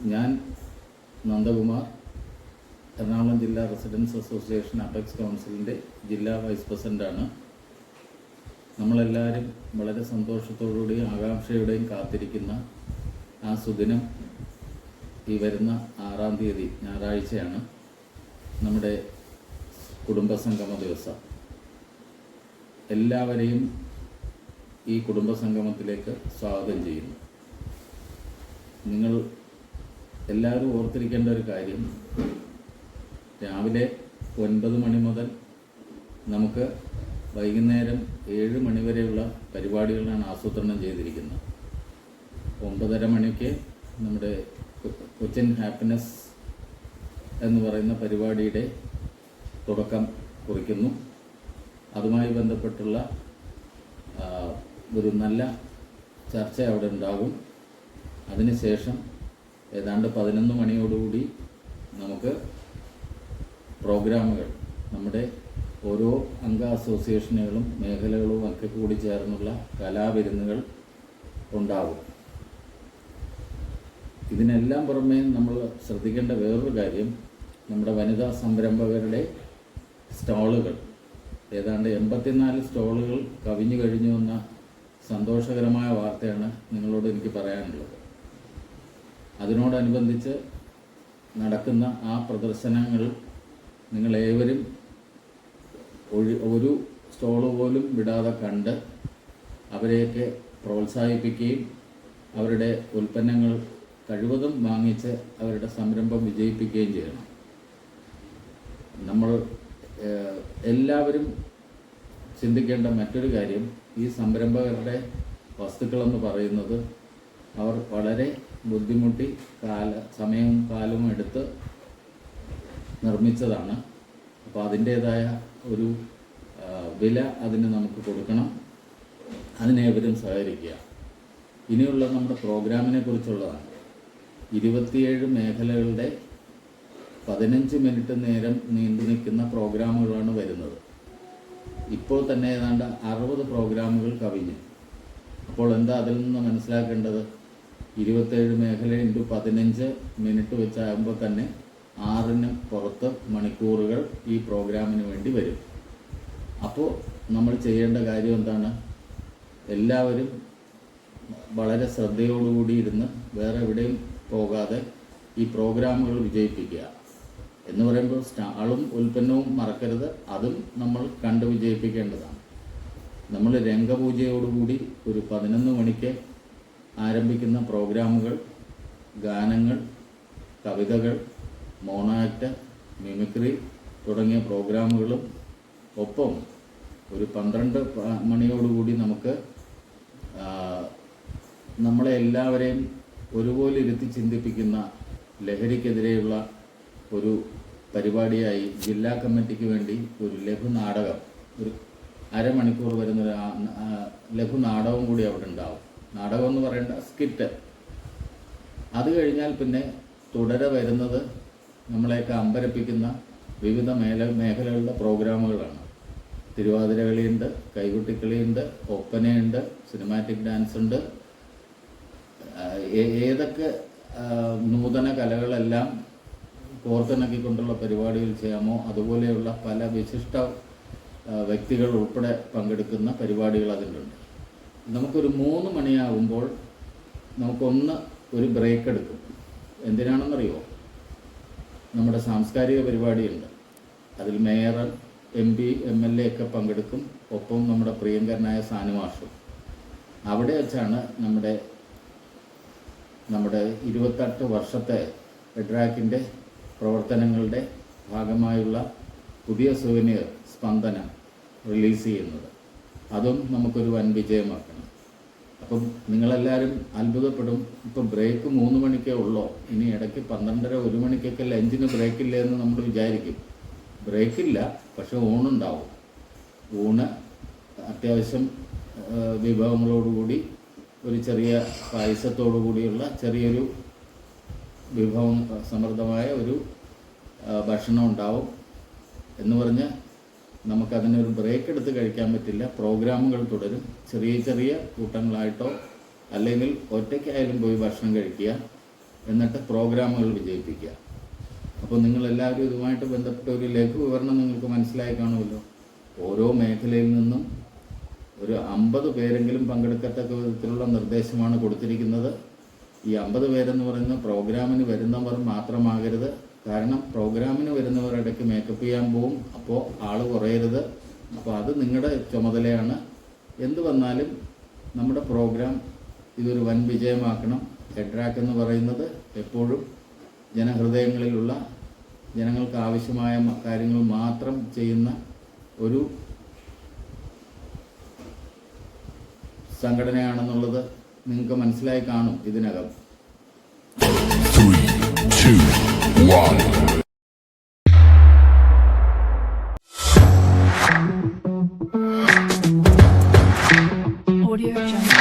ഞാൻ നന്ദകുമാർ എറണാകുളം ജില്ലാ residence association apex കൗൺസിലിന്റെ ജില്ലാ വൈസ് പ്രസിഡന്റാണ് നമ്മളെല്ലാവരും വളരെ സന്തോഷത്തോടുകൂടിയും ആകാംക്ഷയോടെയും കാത്തിരിക്കുന്ന ആ സുദിനം ഈ വരുന്ന ആറാം തീയതി ഞായറാഴ്ചയാണ് നമ്മുടെ കുടുംബസംഗമ ദിവസം. എല്ലാവരെയും ഈ കുടുംബസംഗമത്തിലേക്ക് സ്വാഗതം ചെയ്യുന്നു. നിങ്ങൾ എല്ലാവരും ഓർത്തിരിക്കേണ്ട ഒരു കാര്യം. രാവിലെ ഒൻപത് മണി മുതൽ നമുക്ക് വൈകുന്നേരം ഏഴ് മണി വരെയുള്ള പരിപാടികളാണ് ആസൂത്രണം ചെയ്തിരിക്കുന്നത്. ഒമ്പതര മണിക്ക് നമ്മുടെ കൊച്ചിൻ ഹാപ്പിനെസ് എന്ന് പറയുന്ന പരിപാടിയുടെ തുടക്കം കുറിക്കുന്നു. അതുമായി ബന്ധപ്പെട്ടുള്ള ഒരു നല്ല ചർച്ച അവിടെ ഉണ്ടാകും. അതിനുശേഷം ഏതാണ്ട് പതിനൊന്ന് മണിയോടുകൂടി നമുക്ക് പ്രോഗ്രാമുകൾ നമ്മുടെ ഓരോ അംഗ അസോസിയേഷനുകളും മേഖലകളും ഒക്കെ കൂടി ചേർന്നുള്ള കലാവിരുന്നുകൾ ഉണ്ടാകും. ഇതിനെല്ലാം പുറമേ നമ്മൾ ശ്രദ്ധിക്കേണ്ട വേറൊരു കാര്യം നമ്മുടെ വനിതാ സംരംഭകരുടെ സ്റ്റാളുകൾ. ഏതാണ്ട് എൺപത്തിനാല് സ്റ്റോളുകൾ കവിഞ്ഞു കഴിഞ്ഞു എന്ന സന്തോഷകരമായ വാർത്തയാണ് നിങ്ങളോട് എനിക്ക് പറയാനുള്ളത്. അതിനോടനുബന്ധിച്ച് നടക്കുന്ന ആ പ്രദർശനങ്ങൾ നിങ്ങളേവരും ഒഴി ഒരു സ്റ്റോൾ പോലും വിടാതെ കണ്ട് അവരെയൊക്കെ പ്രോത്സാഹിപ്പിക്കുകയും അവരുടെ ഉൽപ്പന്നങ്ങൾ കഴിവതും വാങ്ങിച്ച് അവരുടെ സംരംഭം വിജയിപ്പിക്കുകയും ചെയ്യണം. നമ്മൾ എല്ലാവരും ചിന്തിക്കേണ്ട മറ്റൊരു കാര്യം ഈ സംരംഭകരുടെ വസ്തുക്കളെന്ന് പറയുന്നത് അവർ വളരെ ബുദ്ധിമുട്ടി കാല സമയവും കാലവും എടുത്ത് നിർമ്മിച്ചതാണ്. അപ്പോൾ അതിന്റേതായ ഒരു വില അതിന് നമുക്ക് കൊടുക്കണം. അതിനേവരും സഹകരിക്കുക. ഇനിയുള്ള നമ്മുടെ പ്രോഗ്രാമിനെ കുറിച്ചുള്ളതാണ്. ഇരുപത്തിയേഴ് മേഖലകളുടെ പതിനഞ്ച് മിനിറ്റ് നേരം നീണ്ടു നിൽക്കുന്ന പ്രോഗ്രാമുകളാണ് വരുന്നത്. ഇപ്പോൾ തന്നെ ഏതാണ്ട് അറുപത് പ്രോഗ്രാമുകൾ കവിഞ്ഞു. അപ്പോൾ എന്താ അതിൽ നിന്ന് മനസ്സിലാക്കേണ്ടത്? ഇരുപത്തേഴ് മേഖല ഇന്റു പതിനഞ്ച് മിനിറ്റ് വെച്ചാകുമ്പോൾ തന്നെ ആറിന് പുറത്ത് മണിക്കൂറുകൾ ഈ പ്രോഗ്രാമിന് വേണ്ടി വരും. അപ്പോൾ നമ്മൾ ചെയ്യേണ്ട കാര്യം എന്താണ്? എല്ലാവരും വളരെ ശ്രദ്ധയോടുകൂടി ഇരുന്ന് വേറെ എവിടെയും പോകാതെ ഈ പ്രോഗ്രാമുകൾ വിജയിപ്പിക്കുക. എന്ന് പറയുമ്പോൾ സ്റ്റാളും ഉൽപ്പന്നവും മറക്കരുത്. അതും നമ്മൾ കണ്ട് വിജയിപ്പിക്കേണ്ടതാണ്. നമ്മൾ രംഗപൂജയോടുകൂടി ഒരു പതിനൊന്ന് മണിക്ക് ആരംഭിക്കുന്ന പ്രോഗ്രാമുകൾ ഗാനങ്ങൾ കവിതകൾ മോണാക്ട് മിമിക്രി തുടങ്ങിയ പ്രോഗ്രാമുകളും ഒപ്പം ഒരു പന്ത്രണ്ട് മണിയോടുകൂടി നമുക്ക് നമ്മളെ എല്ലാവരെയും ഒരുപോലെ ഇരുത്തി ചിന്തിപ്പിക്കുന്ന ലഹരിക്കെതിരെയുള്ള ഒരു പരിപാടിയായി ജില്ലാ കമ്മിറ്റിക്ക് വേണ്ടി ഒരു ലഘു നാടകം ഒരു അരമണിക്കൂർ വരുന്ന ലഘു നാടകം കൂടി അവിടെ ഉണ്ടാവും. നാടകം എന്ന് പറയേണ്ട സ്കിറ്റ്. അത് കഴിഞ്ഞാൽ പിന്നെ തുടരെ വരുന്നത് നമ്മളെയൊക്കെ അമ്പരപ്പിക്കുന്ന വിവിധ മേല മേഖലകളുടെ പ്രോഗ്രാമുകളാണ്. തിരുവാതിരകളിയുണ്ട് കൈകുട്ടിക്കളിയുണ്ട് ഒപ്പനയുണ്ട് സിനിമാറ്റിക് ഡാൻസ് ഉണ്ട്. ഏതൊക്കെ നൂതന കലകളെല്ലാം കോർത്തിണക്കിക്കൊണ്ടുള്ള പരിപാടികൾ ചെയ്യാമോ അതുപോലെയുള്ള പല വിശിഷ്ട വ്യക്തികൾ ഉൾപ്പെടെ പങ്കെടുക്കുന്ന പരിപാടികൾ അതിലുണ്ട്. നമുക്കൊരു മൂന്ന് മണിയാകുമ്പോൾ നമുക്കൊന്ന് ഒരു ബ്രേക്ക് എടുക്കും. എന്തിനാണെന്നറിയോ? നമ്മുടെ സാംസ്കാരിക പരിപാടിയുണ്ട്. അതിൽ mayor M P M L A ഒക്കെ പങ്കെടുക്കും. ഒപ്പം നമ്മുടെ പ്രിയങ്കരനായ സാനുമാഷും അവിടെ വെച്ചാണ് നമ്മുടെ നമ്മുടെ ഇരുപത്തെട്ട് വർഷത്തെ ഫെഡ്രാക്കിന്റെ പ്രവർത്തനങ്ങളുടെ ഭാഗമായുള്ള പുതിയ സുവനീർ സ്പന്ദനം റിലീസ് ചെയ്യുന്നത്. അതും നമുക്കൊരു വൻ വിജയമാക്കണം. അപ്പം നിങ്ങളെല്ലാവരും അത്ഭുതപ്പെടും. ഇപ്പം ബ്രേക്ക് മൂന്ന് മണിക്കേ ഉള്ളോ? ഇനി ഇടയ്ക്ക് പന്ത്രണ്ടര ഒരു മണിക്കൊക്കെ ലഞ്ചിന് ബ്രേക്കില്ല എന്ന് നമ്മൾ വിചാരിക്കും. ബ്രേക്കില്ല പക്ഷെ ഊണുണ്ടാവും. ഊണ് അത്യാവശ്യം വിഭവങ്ങളോടുകൂടി ഒരു ചെറിയ പായസത്തോടു കൂടിയുള്ള ചെറിയൊരു വിഭവം സമൃദ്ധമായ ഒരു ഭക്ഷണം ഉണ്ടാവും എന്ന് പറഞ്ഞ് നമുക്കതിനൊരു ബ്രേക്ക് എടുത്ത് കഴിക്കാൻ പറ്റില്ല. പ്രോഗ്രാമുകൾ തുടരും. ചെറിയ ചെറിയ കൂട്ടങ്ങളായിട്ടോ അല്ലെങ്കിൽ ഒറ്റയ്ക്കായാലും പോയി ഭക്ഷണം കഴിക്കുക. എന്നിട്ട് പ്രോഗ്രാമുകൾ വിജയിപ്പിക്കുക. അപ്പോൾ നിങ്ങളെല്ലാവരും ഇതുമായിട്ട് ബന്ധപ്പെട്ട ഒരു ലഘു വിവരണം നിങ്ങൾക്ക് മനസ്സിലായി കാണുമല്ലോ. ഓരോ മേഖലയിൽ നിന്നും ഒരു അമ്പത് പേരെങ്കിലും പങ്കെടുക്കത്തക്ക വിധത്തിലുള്ള നിർദ്ദേശമാണ് കൊടുത്തിരിക്കുന്നത്. ഈ അമ്പത് പേരെന്ന് പറയുന്ന പ്രോഗ്രാമിന് വരുന്നവർ മാത്രമാകരുത്. കാരണം പ്രോഗ്രാമിന് വരുന്നവർ ഇടയ്ക്ക് മേക്കപ്പ് ചെയ്യാൻ പോവും. അപ്പോൾ ആൾ കുറയരുത്. അപ്പോൾ അത് നിങ്ങളുടെ ചുമതലയാണ്. എന്ത് വന്നാലും നമ്മുടെ പ്രോഗ്രാം ഇതൊരു വൻ വിജയമാക്കണം. ഹെഡ്രാക്ക് എന്ന് പറയുന്നത് എപ്പോഴും ജനഹൃദയങ്ങളിലുള്ള ജനങ്ങൾക്ക് ആവശ്യമായ കാര്യങ്ങൾ മാത്രം ചെയ്യുന്ന ഒരു സംഘടനയാണെന്നുള്ളത് നിങ്ങൾക്ക് മനസ്സിലായി കാണും ഇതിനകം. Audio